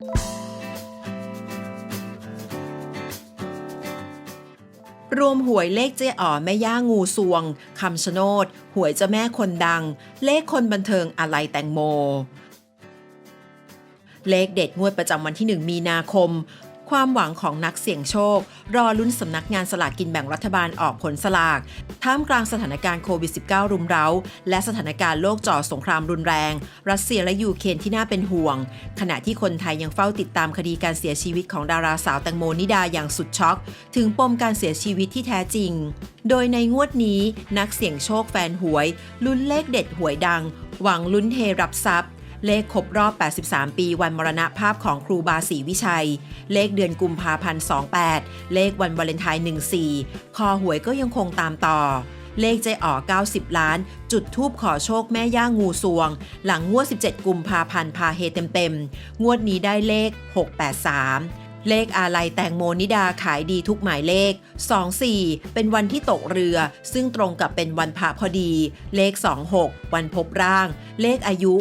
รวมหวยเลขเจ๊อ๋อแม่ย่างูสวงคำชะโนด หวยเจ้าแม่คนดัง เลขคนบันเทิงอะไรแตงโม เลขเด็ดงวดประจำวันที่ 1 มีนาคม ความหวังของนักเสี่ยงโชค รอลุ้นสำนักงานสลากกินแบ่งรัฐบาลออกผลสลาก ท่ามกลางสถานการณ์โควิด -19 รุมเร้า และสถานการณ์โลกจ่อสงครามรุนแรง รัสเซียและยูเครนที่น่าเป็นห่วง ขณะที่คนไทยยังเฝ้าติดตามคดีการเสียชีวิตของดาราสาวแตงโมนิดาอย่างสุดช็อก ถึงปมการเสียชีวิตที่แท้จริง โดยในงวดนี้นักเสี่ยงโชคแฟนหวย ลุ้นเลขเด็ดหวยดัง หวังลุ้นเทรับทรัพย์ เลขครบรอบ 83 ปีวันมรณภาพของครูบาศรีวิชัย เลขเดือนกุมภาพันธ์28 เลขวันวาเลนไทน์14 คอหวยก็ยังคงตามต่อ เลขใจอ๋อ90 ล้าน จุดทูบขอโชคแม่ย่างูสวง หลังงวด 17 กุมภาพันธ์พาเฮเต็มๆ งวดนี้ได้เลข 683 เลขอาลัยแตงโมนิดาขายดีทุกหมายเลข 24 เป็นวันที่ตกเรือ ซึ่งตรงกับเป็นวันพระพอดี เลข 26 วันพบร่าง เลขอายุ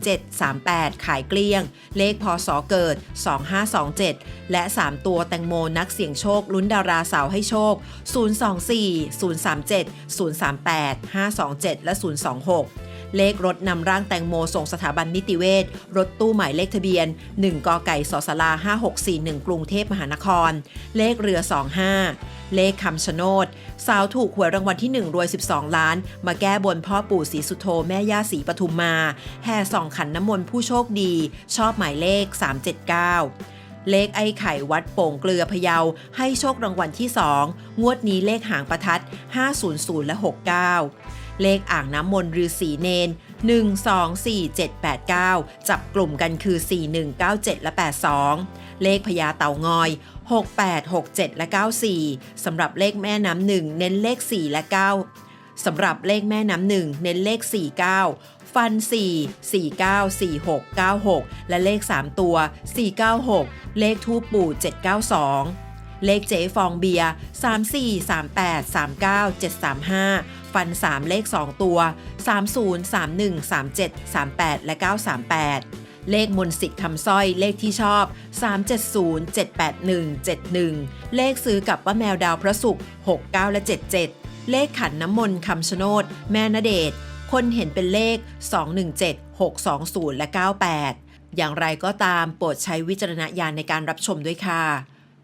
37 38 ขายเกลี้ยง เลขพศเกิด 2527 และ 3 ตัวแตงโมนักเสี่ยงโชคลุ้นดาราสาวให้โชค 024 037 038 527 และ 026 เลขรถนำร่างแตงโมส่งสถาบันนิติเวชรถตู้หมายเลขทะเบียน 1กไก่สศลา5641 กรุงเทพมหานคร เลขเรือ 25 เลขคำชะโนดสาวถูกหวยรางวัลที่ 1 รวย 12 ล้าน มาแก้บนพ่อปู่ศรีสุโธแม่ย่าศรีปทุมมา แห่ส่องขันน้ำมนต์ผู้โชคดี ชอบหมายเลข 379เลขไอ้ไข่วัดโป่งเกลือพะเยา ให้โชครางวัลที่ 2 งวดนี้เลขหางประทัด 500 และ 69 เลขอ่างน้ำมนต์ฤาษีเนน 1 2 4 7 8 9 จับกลุ่มกันคือ 4 1 9 7 และ 82 เลขพญาเต่างอย 68 67 และ 94 สำหรับเลขแม่น้ำหนึ่งเน้นเลข 4 และ 9 สำหรับเลขแม่น้ำหนึ่งเน้นเลข 49ฟัน 4 49 46 96 และเลข 3 ตัว 496 เลขทูปปู่ 792 เลขเจฟองเบียร์34 38 39 735 ฟัน 3 เลข 2 ตัว 30 31 37 38 และ 938 เลขมนสิทธิ์คำสร้อยเลขที่ชอบ 370 781 71 เลขซื้อกับป้าแมวดาวพระศุกร์69 และ 77 เลขขันน้ำมนต์คำชโนดแม่นเดชคนเห็นเป็นเลข 217 620 และ 98 อย่างไรก็ตามโปรดใช้วิจารณญาณในการรับชมด้วยค่ะ